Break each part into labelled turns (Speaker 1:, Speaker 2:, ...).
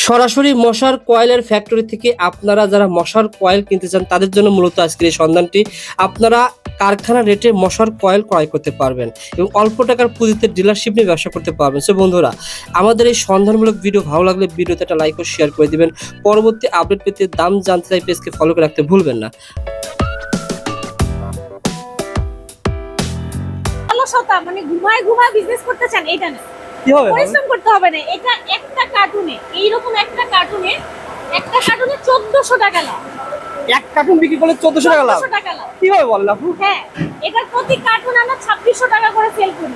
Speaker 1: সরাসরি মশার কয়েলের ফ্যাক্টরি থেকে আপনারা যারা মশার কয়েল কিনতে চান, তাদের জন্য মূলত আজকের এই সন্ধানটি। আপনারা কারখানা রেটে মশার কয়েল ক্রয় করতে পারবেন এবং অল্প টাকার পুঁজিতে ডিলারশিপ নিয়ে ব্যবসা করতে পারবেন। সো বন্ধুরা, আমাদের এই সন্ধানমূলক ভিডিও ভালো লাগলে ভিডিওতে একটা লাইক ও শেয়ার করে দিবেন। পরবর্তী আপডেট পেতে দাম জানতে চাই পেজকে ফলো করে রাখতে ভুলবেন না।
Speaker 2: মানে ঘুমায় ঘুমায় বিজনেস করতে চান এটা না।
Speaker 1: কি হবে
Speaker 2: পরিশ্রম করতে হবে না এটা একটা কার্টুনে এইরকম একটা কার্টুনে একটা কার্টুনে চোদ্দশো টাকা লাভ।
Speaker 1: এক কার্টুন বিক্রি করলে চোদ্দশো টাকা লাভ?
Speaker 2: চোদ্দশো টাকা লাভ।
Speaker 1: কীভাবে বলেন আপু
Speaker 2: হ্যাঁ এটার প্রতি কার্টুন আমরা ছাব্বিশশো টাকা করে সেল করি।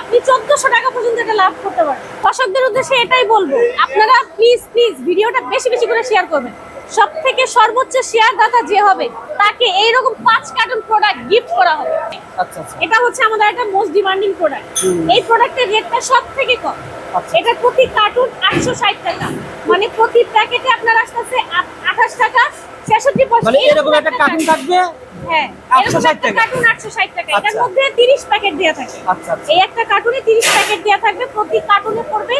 Speaker 2: আপনি চোদ্দশো টাকা পর্যন্ত এটা লাভ করতে পারেন। দর্শকদের উদ্দেশ্যে এটাই বলব আপনারা প্লিজ প্লিজ ভিডিওটা বেশি বেশি করে শেয়ার করবেন। সব থেকে সর্বোচ্চ শেয়ার দাতা যে হবে তাকে এইরকম পাঁচ কার্টুন প্রোডাক্ট গিফট করা হবে।
Speaker 1: আচ্ছা আচ্ছা।
Speaker 2: এটা হচ্ছে আমাদের একটা মোস্ট ডিমান্ডিং প্রোডাক্ট এই প্রোডাক্টের রেটটা সব থেকে কম।
Speaker 1: আচ্ছা।
Speaker 2: এটা প্রতি কার্টুন আটশো ষাট টাকা। মানে প্রতি প্যাকেটে আপনার আসতেছে আঠাশ টাকা ছেষট্টি পয়সা
Speaker 1: মানে এরকম একটা কার্টুন থাকবে?
Speaker 2: হ্যাঁ
Speaker 1: 860 টাকা।
Speaker 2: কার্টুন আটশো ষাট টাকা। এটার। মধ্যে তিরিশ প্যাকেট দেওয়া থাকে। এই একটা কার্টুনে তিরিশ প্যাকেট দেওয়া থাকবে। প্রতি কার্টুনে পড়বে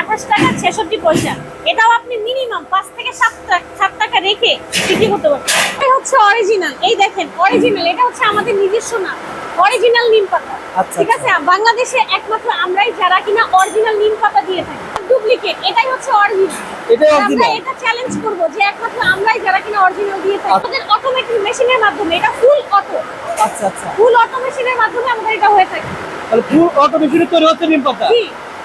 Speaker 2: আঠাশ টাকা ছেষট্টি পয়সা। এটাও আপনি মিনিমাম পাঁচ থেকে সাত টাকা। টাকা রেখে বিক্রি করতে পারবেন এটা হচ্ছে অরিজিনাল এই দেখেন অরিজিনাল এটা হচ্ছে আমাদের নিজস্ব না অরিজিনাল নিম পাতা।
Speaker 1: আচ্ছা,
Speaker 2: ঠিক আছে? বাংলাদেশে একমাত্র আমরাই যারা কিনা অরিজিনাল নিম পাতা দিয়ে থাকি। ডুপ্লিকেট এটাই হচ্ছে অরিজিনাল
Speaker 1: এটাই
Speaker 2: আমরা এটা চ্যালেঞ্জ করব যে একমাত্র আমরাই যারা কিনা অরিজিনাল দিয়ে থাকি। আমাদের অটোমেটিক মেশিনের মাধ্যমে এটা ফুল অটো
Speaker 1: আচ্ছা আচ্ছা।
Speaker 2: ফুল অটো মেশিনের মাধ্যমে আমাদের এটা হয়ে থাকে।
Speaker 1: তাহলে পুরো অটো মেশিনে তৈরি হচ্ছে নিম পাতা।
Speaker 2: জি।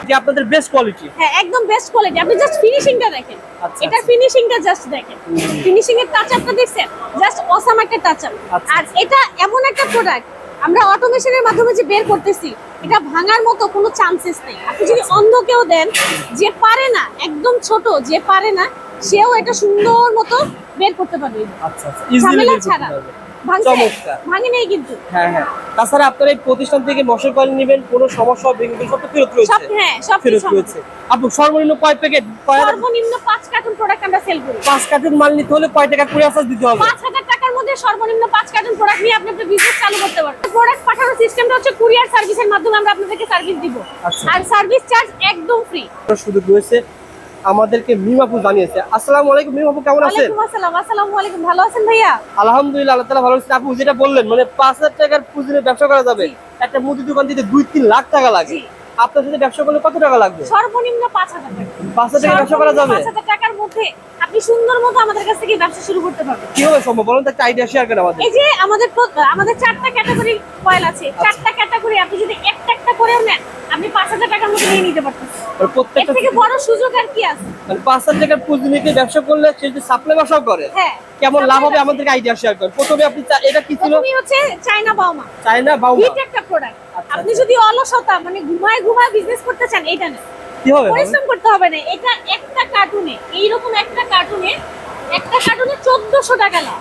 Speaker 1: যে আপনাদের বেস্ট কোয়ালিটি
Speaker 2: হ্যাঁ একদম বেস্ট কোয়ালিটি আপনি জাস্ট ফিনিশিংটা দেখেন।
Speaker 1: আচ্ছা, আচ্ছা।
Speaker 2: ফিনিশিংটা জাস্ট দেখেন। ফিনিশিং এর টাচ আপটা দেখছেন? জাস্ট অসাম একটা টাচ আপ
Speaker 1: আচ্ছা।
Speaker 2: আর এটা এমন একটা প্রোডাক্ট আমরা অটোমেশনের মাধ্যমে যে বের করতেছি এটা ভাঙার মতো কোনো চান্সেস নেই। আপনি যদি অন্ধকেও দেন যে পারে না একদম ছোট যে পারে না সেও এটা সুন্দর মতো বের করতে পারবে।
Speaker 1: আচ্ছা আচ্ছা। ইজিলি
Speaker 2: ঝামেলা ছাড়া। ভাঙে নেই কিন্তু।
Speaker 1: হ্যাঁ হ্যাঁ। তাছাড়া আপনার এই প্রতিষ্ঠান থেকে মশার কয়েল নেবেন কোনো সমস্যা হবে কিন্তু সব ফেরত রয়েছে।
Speaker 2: হ্যাঁ সব
Speaker 1: ফেরত রয়েছে। আপু সর্বনিম্ন কয় প্যাকেট
Speaker 2: সর্বনিম্ন পাঁচ কার্টুন প্রোডাক্ট আমরা সেল করি।
Speaker 1: পাঁচ কার্টুন মাল নিতে হলে কয় টাকা কুড়ি আসার দিতে হবে?
Speaker 2: পাঁচ হাজার টাকার মধ্যে সর্বনিম্ন পাঁচ কার্টন প্রোডাক্ট নিয়ে আপনি আপনার বিজনেস চালু করতে পারবেন। প্রোডাক্ট পাঠানোর সিস্টেমটা হচ্ছে কুরিয়ার সার্ভিসের মাধ্যমে আমরা আপনাদেরকে সার্ভিস দিব।
Speaker 1: আচ্ছা।
Speaker 2: আর সার্ভিস চার্জ একদম ফ্রি
Speaker 1: সুযোগ রয়েছে। আমাদেরকে মিমাপু জানিয়েছে। আসসালামু আলাইকুম মিমাপু কেমন আছেন?
Speaker 2: আসসালাম আলাইকুম ভালো আছেন ভাইয়া?
Speaker 1: আলহামদুলিল্লাহ আল্লাহ তালা ভালো আছেন। আপু যেটা বললেন মানে পাঁচ হাজার টাকার পুঁজি ব্যবসা করা যাবে। একটা মুদি দোকান দিতে দুই তিন লাখ টাকা লাগে। আপনার সাথে ব্যবসা করলে কত টাকা লাগবে?
Speaker 2: সর্বনিম্ন পাঁচ হাজার টাকা।
Speaker 1: পাঁচ হাজার টাকা ব্যবসা করা যাবে?
Speaker 2: টাকার মধ্যে আপনি সুন্দর মতো আমাদের কাছ থেকে ব্যবসা শুরু করতে পারবেন।
Speaker 1: কীভাবে সম্ভব? বলুন তো একটা আইডিয়া শেয়ার করেন আমাদের।
Speaker 2: এই যে আমাদের আমাদের চারটা ক্যাটাগরি কয়েল আছে।
Speaker 1: আচ্ছা।
Speaker 2: চারটা ক্যাটাগরি আপনি যদি একটা একটা করেও নেন নিয়ে নিতে পারতেছেন
Speaker 1: মানে প্রত্যেকটা
Speaker 2: থেকে বড় সুযোগ আর কি আছে?
Speaker 1: মানে পাঁচ হাজার টাকার পুঁজি নিতে ব্যবসা করলে সে যদি সাপ্লাই ব্যবসাও করে
Speaker 2: হ্যাঁ।
Speaker 1: কেমন লাভ হবে আমাদেরকে আইডিয়া শেয়ার করেন প্রথমে আপনি এটা কি ছিল?
Speaker 2: প্রথমেই হচ্ছে China Bauma
Speaker 1: China Bauma
Speaker 2: hit একটা প্রোডাক্ট
Speaker 1: আচ্ছা,
Speaker 2: আপনি
Speaker 1: আচ্ছা।
Speaker 2: যদি অলসতা মানে ঘুমায় ঘুমায় বিজনেস করতে চান এটা না।
Speaker 1: কি হবে
Speaker 2: পরিশ্রম করতে হবে না। এটা একটা কার্টুনে এইরকম একটা কার্টুনে একটা কার্টুনে চোদ্দশো টাকা লাভ।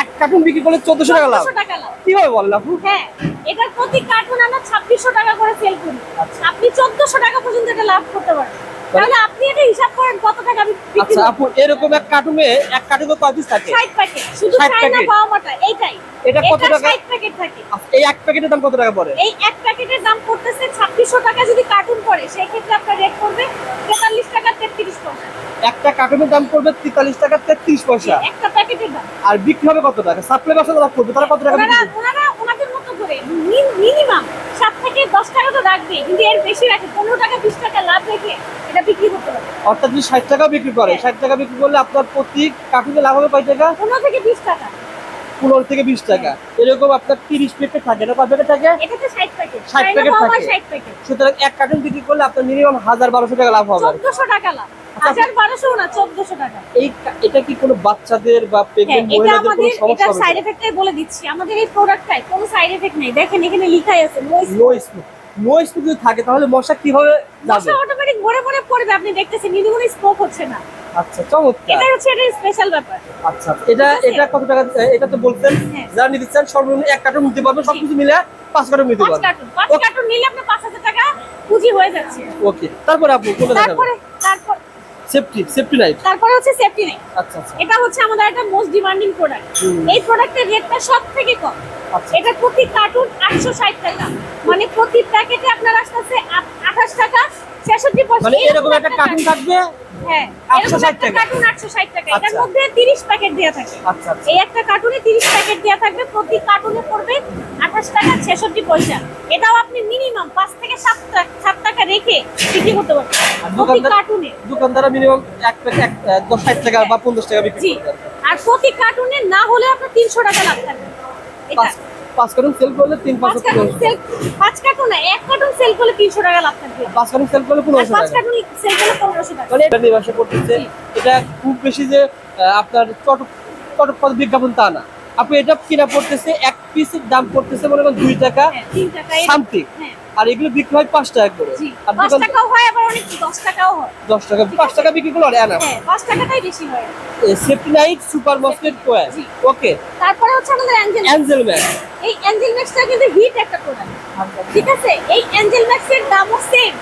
Speaker 1: এক কার্টুন বিক্রি করলে চোদ্দশো টাকা লাভ।
Speaker 2: চোদ্দশো টাকা লাভ।
Speaker 1: কীভাবে বলেন আপু
Speaker 2: হ্যাঁ। এটার প্রতি কার্টুন আমরা ছাব্বিশশো টাকা করে সেল করি।
Speaker 1: আচ্ছা।
Speaker 2: আপনি চোদ্দশো টাকা পর্যন্ত এটা লাভ করতে পারেন। তাহলে আপনি এটা হিসাব করেন কত টাকা আমি
Speaker 1: আচ্ছা আপু এরকম এক কার্টুনে এক কার্টুনে কয় পিস থাকে?
Speaker 2: ষাট প্যাকেট শুধু
Speaker 1: 60
Speaker 2: চায়না
Speaker 1: প্যাকেট।
Speaker 2: বাউমাটা এইটাই।
Speaker 1: এটা কত টাকা?
Speaker 2: ষাট প্যাকেট থাকে।
Speaker 1: আচ্ছা, এই এক প্যাকেটের দাম কত টাকা পড়ে?
Speaker 2: এই এক প্যাকেটের দাম পড়তেছে ছাব্বিশশো টাকা যদি কার্টুন পড়ে সেই ক্ষেত্রে আপনার রেট পড়বে তেতাল্লিশ টাকা তেত্রিশ পয়সা।
Speaker 1: একটা কার্টুনের দাম পড়বে তেতাল্লিশ টাকা তেত্রিশ পয়সা।
Speaker 2: একটা প্যাকেটের দাম।
Speaker 1: আর বিক্রি হবে কত টাকা? সাপ্লাই যারা করবে তারা কত টাকা বিক্রি
Speaker 2: ওনারা
Speaker 1: করবে?
Speaker 2: ওনারা ওনাদের মতো করে মিনিমাম সাত থেকে দশ টাকা তো রাখবে কিন্তু এর বেশি রাখে। পনেরো টাকা বিশ টাকা লাভ রেখে এটা বিক্রি করতে পারবে
Speaker 1: অর্থাৎ যদি ষাট টাকা বিক্রি করে ষাট টাকা বিক্রি করলে আপনার প্রতি কাকুতে লাভ হবে কয় টাকা?
Speaker 2: পনেরো থেকে বিশ টাকা।
Speaker 1: পনেরো থেকে বিশ টাকা। এরকম আপনার তিরিশ প্যাকেট থাকে কয় প্যাকেট থাকে?
Speaker 2: ষাট প্যাকেট
Speaker 1: 60
Speaker 2: চায়না
Speaker 1: প্যাকেট
Speaker 2: বাবা
Speaker 1: থাকে। সুতরাং এক কার্টুন বিক্রি করলে আপনার মিনিমাম হাজার বারোশো টাকা লাভ হবে।
Speaker 2: টাকা লাভ।
Speaker 1: আচ্ছা। কা- এটা কি কোনো বাচ্চাদের বা
Speaker 2: হ্যাঁ এটা
Speaker 1: মহিলাদের
Speaker 2: আমাদের
Speaker 1: সমস্যা
Speaker 2: এটা
Speaker 1: হবে
Speaker 2: সাইড এফেক্টটাই বলে দিচ্ছি। আমাদের এই কোনো সাইড এফেক্ট নেই। দেখেন এখানে লিখাই আছে no
Speaker 1: no smoke no smoke যদি থাকে তাহলে মশা কীভাবে যাবে?
Speaker 2: মশা অটোমেটিক ভরে ভরে পড়বে। আপনি দেখতেছেন নির্গুণ স্মোক হচ্ছে না।
Speaker 1: আচ্ছা চমৎকার।
Speaker 2: এটাই হচ্ছে এটা স্পেশাল ব্যাপার।
Speaker 1: আচ্ছা আচ্ছা। এটা এটা কত টাকা এটা তো বলছেন
Speaker 2: হ্যাঁ।
Speaker 1: যারা নিতে চান সর্বনিম্ন এক কার্টুন নিতে পারবেন সবকিছু মিলে পাঁচ কার্টুন নিতে পারবেন।
Speaker 2: পাঁচ. কার্টুন নিলে আপনার পাঁচ হাজার টাকা পুঁজি হয়ে যাচ্ছে।
Speaker 1: ওকে তারপরে আপু কোনটা
Speaker 2: তারপরে
Speaker 1: দেখাবেন?
Speaker 2: তারপর
Speaker 1: সেফটি সেফটি লাইট
Speaker 2: তারপরে হচ্ছে সেফটি নেই
Speaker 1: আচ্ছা আচ্ছা।
Speaker 2: এটা হচ্ছে আমাদের একটা মোস্ট ডিমান্ডিং প্রোডাক্ট এই প্রোডাক্টের রেটটা সব থেকে কম।
Speaker 1: আচ্ছা।
Speaker 2: এটা প্রতি কার্টুন আটশো ষাট টাকা। মানে প্রতি প্যাকেটে আপনার আসতেছে আঠাশ টাকা ছেষট্টি পয়সা
Speaker 1: মানে এরকম একটা কার্টুন থাকবে
Speaker 2: হ্যাঁ এরকম একটা কার্টুন 860 টাকা। এটার
Speaker 1: আচ্ছা।
Speaker 2: মধ্যে 30 প্যাকেট দেয়া থাকে
Speaker 1: আচ্ছা আচ্ছা।
Speaker 2: এই একটা কার্টুনে 30 প্যাকেট দেয়া থাকবে। প্রতি কার্টুনে পড়বে 28 টাকা 66 পয়সা। এটাও আপনি মিনিমাম 5 থেকে 7 টাকা 7 টাকা রেখে বিক্রি করতে পারবেন প্রতি
Speaker 1: দোকানদার-
Speaker 2: কার্টুনে
Speaker 1: দোকানদাররা মিনিমাম এক প্যাকেট দশ ষাট টাকা বা পঞ্চাশ টাকা বিক্রি
Speaker 2: আর প্রতি কার্টুনে না হলে আপনার 300 টাকা লাভ থাকবে। এটা
Speaker 1: পাঁচ কার্টুন সেল করলে তিন
Speaker 2: পাঁচ
Speaker 1: পাঁচ
Speaker 2: কার্টুন না এক কার্টুন সেল করলে 300 টাকা লাভ থাকবে।
Speaker 1: পাঁচ কার্টুন সেল করলে পনেরোশো
Speaker 2: পাঁচ কার্টুন সেল করলে 1500 টাকা।
Speaker 1: মানে এটা ব্যবসা করতেছে। এটা খুব বেশি যে আপনার চটক চটক বিজ্ঞাপন তা না। আপনি এটা কিনা পড়তেছে এক পিসের দাম পড়তেছে মনে করেন দুই টাকা
Speaker 2: তিন 3 টাকা শান্তি
Speaker 1: সামথিং
Speaker 2: হ্যাঁ।
Speaker 1: আর এগুলো বিক্রি হয় পাঁচ টাকা করে। আর
Speaker 2: 5 টাকাও হয় আবার অনেক 10 টাকাও হয়।
Speaker 1: দশ টাকা পাঁচ টাকা বিক্রি করলে
Speaker 2: হ্যাঁ। 5 টাকাটাই বেশি হয়।
Speaker 1: সেফটি নাইট সুপার মস্কেট কোয়ার ওকে
Speaker 2: তারপরে হচ্ছে আমাদের অ্যাঞ্জেল
Speaker 1: অ্যাঞ্জেল ম্যান
Speaker 2: এই অ্যাঞ্জেল ম্যাক্সটা কিন্তু হিট একটা প্রোডাক্ট ঠিক আছে? এই অ্যাঞ্জেল ম্যাক্সের দামও সেম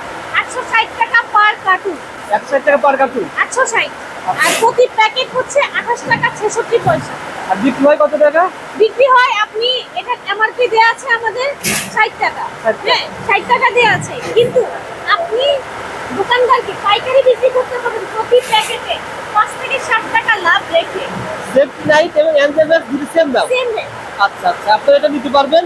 Speaker 2: 860 টাকা পার কার্টুন
Speaker 1: একশো টাকা পার কার্টুন
Speaker 2: 860 আর প্রতি প্যাকেট হচ্ছে 28 টাকা 66 পয়সা।
Speaker 1: আর বিক্রি হয় কত টাকা?
Speaker 2: বিক্রি হয় আপনি এটা এমআরপি দেয়া আছে আমাদের 60 টাকা।
Speaker 1: 60 টাকা।
Speaker 2: হ্যাঁ 60 টাকা দেয়া আছে। কিন্তু আপনি দোকানদারকে পাইকারি বিক্রি করতে পারবেন প্রতি প্যাকেটে 5 থেকে 7 টাকা লাভ রেখে।
Speaker 1: সেফটি নাইট এবং ম্যান দুটো সেম দাম?
Speaker 2: সেম
Speaker 1: আচ্ছা আচ্ছা। আপনারা এটা নিতে পারবেন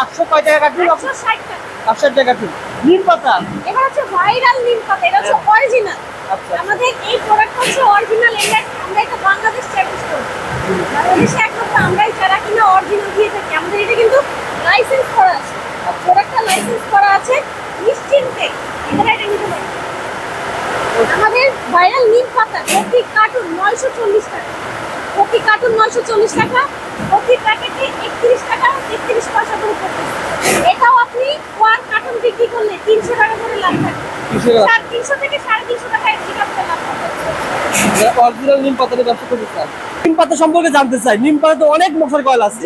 Speaker 1: আটশো কয় টাকা কার্টুন
Speaker 2: 860 টাকা।
Speaker 1: আটশো টাকা কার্টুন নিম পাতা?
Speaker 2: এবার হচ্ছে ভাইরাল নিম পাতা এটা হচ্ছে অরিজিনাল
Speaker 1: আচ্ছা।
Speaker 2: আমাদের এই প্রোডাক্ট হচ্ছে অরিজিনাল এটা আমরা এটা বাংলাদেশ চ্যালেঞ্জ করি। বাংলাদেশে একমাত্র আমরাই যারা কিনা অরিজিনাল দিয়ে থাকি আমাদের এটা কিন্তু লাইসেন্স করা আছে। প্রোডাক্টটা লাইসেন্স করা আছে নিশ্চিন্তে। এখানে এটা নিতে পারেন আমাদের ভাইরাল নিম পাতা প্রতি কার্টুন নয়শো চল্লিশ টাকা। প্রতি কার্টুন নয়শো চল্লিশ টাকা প্রতি প্যাকেটে একত্রিশ টাকা একত্রিশ পয়সা করে পড়তেছে এটাও আপনি ওয়ান কার্টুন বিক্রি করলে তিনশো টাকা করে লাভ থাকে
Speaker 1: তিনশো
Speaker 2: থেকে সাড়ে তিনশো টাকা বিক্রি করতে লাভ থাকে
Speaker 1: অরিজিনাল নিম পাতা ব্যবসা করতে নিম পাতা সম্পর্কে জানতে চাই। নিম পাতা তো অনেক মশার কয়েল আছে।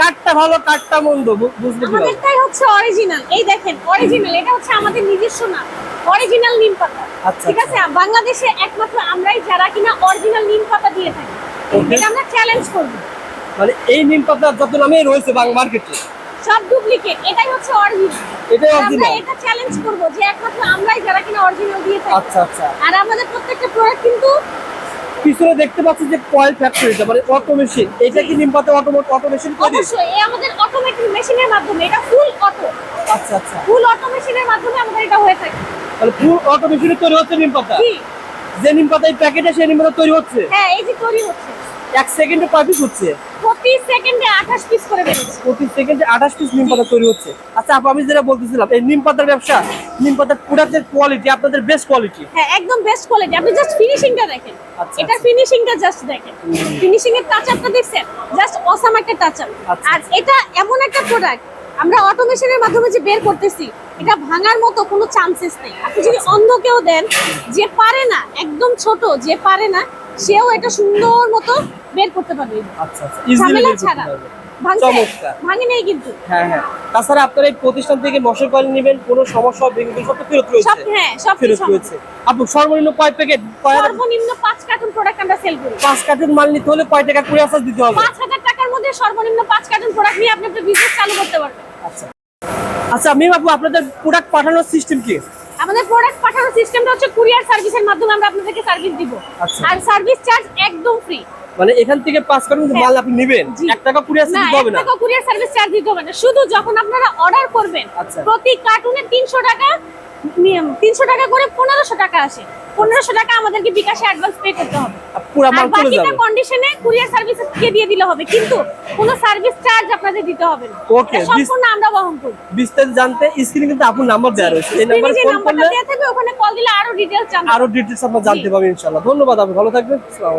Speaker 1: কাঠটা ভালো কাঠটা মন্দ বুঝতে কি
Speaker 2: আমাদেরটাই হচ্ছে অরিজিনাল এই দেখেন অরিজিনাল এটা হচ্ছে আমাদের নিজস্ব নাম অরিজিনাল নিম পাতা।
Speaker 1: আচ্ছা,
Speaker 2: ঠিক আছে? বাংলাদেশে একমাত্র আমরাই যারা কিনা অরিজিনাল নিম পাতা দিয়ে থাকি। এটা আমরা চ্যালেঞ্জ করব।
Speaker 1: মানে এই নিম পাতা যত নামেই রয়েছে বাংলা মার্কেটে
Speaker 2: সব ডুপ্লিকেট এটাই হচ্ছে অরিজিনাল
Speaker 1: এটাই
Speaker 2: আমরা এটা চ্যালেঞ্জ করব যে একমাত্র আমরাই যারা কিনা অরিজিনাল দিয়ে থাকি।
Speaker 1: আচ্ছা আচ্ছা।
Speaker 2: আর আমাদের প্রত্যেকটা প্রোডাক্ট কিন্তু
Speaker 1: পিছনে দেখতে পাচ্ছি যে কয়েল ফ্যাক্টরিটা মানে অটো মেশিন এটা কি নিম অটোমেট অটো মেশিন করে
Speaker 2: অবশ্যই এই আমাদের অটোমেটিক মেশিনের মাধ্যমে এটা ফুল অটো
Speaker 1: আচ্ছা আচ্ছা।
Speaker 2: ফুল অটো মেশিনের মাধ্যমে আমাদের এটা হয়ে থাকে।
Speaker 1: তাহলে ফুল অটো মেশিনে তৈরি হচ্ছে নিম পাতা?
Speaker 2: জি।
Speaker 1: যে নিম পাতা এই প্যাকেটে সেই নিম পাতা তৈরি হচ্ছে?
Speaker 2: হ্যাঁ এই যে তৈরি হচ্ছে।
Speaker 1: এক সেকেন্ডে কয় পিস হচ্ছে?
Speaker 2: প্রতি সেকেন্ডে আঠাশ পিস করে বেরোচ্ছে
Speaker 1: প্রতি সেকেন্ডে আঠাশ পিস নিম পাতা তৈরি হচ্ছে। আচ্ছা আপু আমি যেটা বলতেছিলাম এই নিম পাতার ব্যবসা নিম পাতার প্রোডাক্টের কোয়ালিটি আপনাদের বেস্ট কোয়ালিটি
Speaker 2: হ্যাঁ একদম বেস্ট কোয়ালিটি আপনি জাস্ট ফিনিশিংটা দেখেন।
Speaker 1: আচ্ছা,
Speaker 2: এটা
Speaker 1: আচ্ছা।
Speaker 2: ফিনিশিংটা জাস্ট দেখেন। ফিনিশিং এর টাচ আপটা দেখছেন? জাস্ট অসাম একটা টাচ আপ
Speaker 1: আচ্ছা।
Speaker 2: আর এটা এমন একটা প্রোডাক্ট আমরা অটোমেশনের মাধ্যমে যে বের করতেছি এটা ভাঙার মতো কোনো চান্সেস নেই। আপনি যদি
Speaker 1: আচ্ছা।
Speaker 2: অন্ধ কেউ দেন যে পারে না একদম ছোট যে পারে না সেও এটা সুন্দর মতো বের করতে পারবে।
Speaker 1: আচ্ছা আচ্ছা ইজিলি
Speaker 2: ঝামেলা ছাড়া। ভাঙছে
Speaker 1: চমৎকার।
Speaker 2: ভাঙে নেই কিন্তু।
Speaker 1: হ্যাঁ হ্যাঁ। তাছাড়া আপনারা এই প্রতিষ্ঠান থেকে মশার কয়েল নেবেন কোনো সমস্যা হবে কিন্তু সব ফেরত রয়েছে।
Speaker 2: হ্যাঁ সব
Speaker 1: ফেরত রয়েছে। আপু সর্বনিম্ন কয় প্যাকেট?
Speaker 2: সর্বনিম্ন পাঁচ কার্টুন প্রোডাক্ট আমরা সেল করি।
Speaker 1: পাঁচ কার্টুন মাল নিতে হলে কয় টাকা কুড়ি হাজার দিতে হবে?
Speaker 2: পাঁচ হাজার টাকার মধ্যে সর্বনিম্ন কার্টুন প্রোডাক্ট নিয়ে আপনি আপনার বিজনেস চালু করতে পারবেন।
Speaker 1: আচ্ছা। আচ্ছা মিম আপু আপনাদের প্রোডাক্ট পাঠানোর সিস্টেম কি?
Speaker 2: আমাদের প্রোডাক্ট পাঠানোর সিস্টেমটা হচ্ছে কুরিয়ার সার্ভিসের মাধ্যমে আমরা আপনাদেরকে সার্ভিস দিব।
Speaker 1: আচ্ছা।
Speaker 2: আর সার্ভিস চার্জ একদম ফ্রি
Speaker 1: মানে এখান থেকে পাঁচ কার্টুন
Speaker 2: হ্যাঁ।
Speaker 1: মাল আপনি নেবেন। এক টাকা
Speaker 2: না
Speaker 1: দিতে হবে না।
Speaker 2: টাকা কুরিয়ার সার্ভিস চার্জ দিতে হবে না। শুধু যখন আপনারা অর্ডার করবেন
Speaker 1: আচ্ছা।
Speaker 2: প্রতি কার্টুনে তিনশো টাকা তিনশো টাকা করে পনেরোশো টাকা আসে। পনেরোশো টাকা আমাদেরকে বিকাশে অ্যাডভান্স পে করতে হবে।
Speaker 1: আর মাল চলে
Speaker 2: বাকিটা কন্ডিশনে কুরিয়ার সার্ভিস দিয়ে দিয়ে দিলে হবে? কিন্তু কোনো সার্ভিস চার্জ আপনাদের দিতে হবে না।
Speaker 1: Okay,
Speaker 2: এটা সম্পূর্ণ আমরা বহন করব
Speaker 1: বিস্তারিত জানতে স্ক্রিনে কিন্তু আপুর নাম্বার দেওয়া রয়েছে। এই নাম্বারে ফোন করলে
Speaker 2: ওখানে কল দিলে আরও ডিটেইলস জানতে
Speaker 1: আরও ডিটেলস আপনার জানতে ইনশাল্লাহ ধন্যবাদ আপনি ভালো থাকবেন। আসসালামু আলাইকুম।